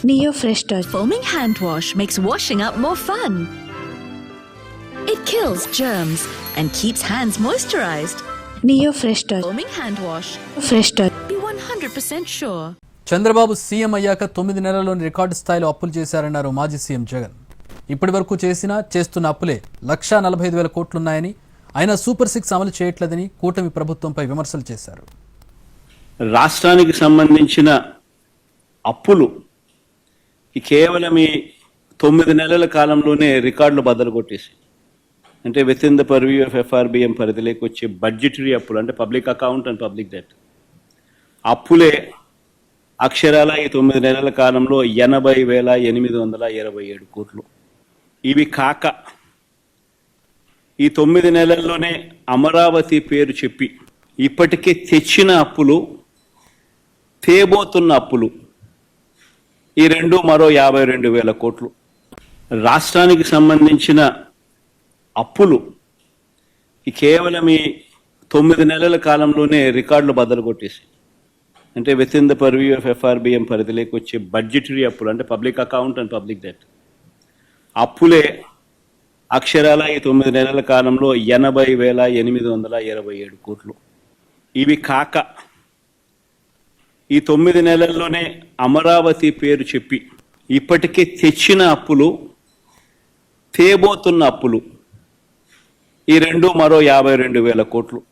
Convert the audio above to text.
Neo Fresh Touch. Foaming hand wash makes washing up more fun. It kills germs and keeps hands moisturized. Neo Fresh Touch. Foaming hand wash. Fresh Touch. Be 100% sure. Chandrababu CM అయ్యాక తొమ్మిది నెలల్లోని record స్థాయిలో అప్పులు చేశారన్నారు మాజీ CM Jagan ఇప్పటి వరకు చేసిన చేస్తున్న అప్పులే లక్షా నలభై ఐదు వేల కోట్లున్నాయని అయినా సూపర్ సిక్స్ అమలు చేయట్లేదని కూటమి ప్రభుత్వంపై విమర్శలు చేశారు రాష్ట్రానికి సంబంధించిన అప్పులు ఈ కేవలం ఈ తొమ్మిది నెలల కాలంలోనే రికార్డులు బద్దలు కొట్టేసి అంటే with in the purview of FRBM పరిధిలోకి వచ్చే బడ్జెటరీ అప్పులు అంటే public account and public debt అప్పులే అక్షరాల ఈ తొమ్మిది నెలల కాలంలో ఎనభై వేల ఎనిమిది వందల ఇరవై ఏడు కోట్లు. ఇవి కాక ఈ తొమ్మిది నెలల్లోనే అమరావతి పేరు చెప్పి ఇప్పటికే తెచ్చిన అప్పులు తేబోతున్న అప్పులు ఈ రెండు మరో యాభై రెండు వేల కోట్లు. రాష్ట్రానికి సంబంధించిన అప్పులు ఈ కేవలం ఈ తొమ్మిది నెలల కాలంలోనే రికార్డులు బద్దలు కొట్టేసి అంటే with in the purview of FRBM పరిధిలోకి వచ్చే బడ్జెటరీ అప్పులు అంటే public account and public debt అప్పులే అక్షరాల ఈ తొమ్మిది నెలల కాలంలో ఎనభై వేల ఎనిమిది వందల ఇరవై ఏడు కోట్లు. ఇవి కాక ఈ తొమ్మిది నెలల్లోనే అమరావతి పేరు చెప్పి ఇప్పటికే తెచ్చిన అప్పులు తేబోతున్న అప్పులు. ఈ రెండు మరో యాభై రెండు వేల కోట్లు.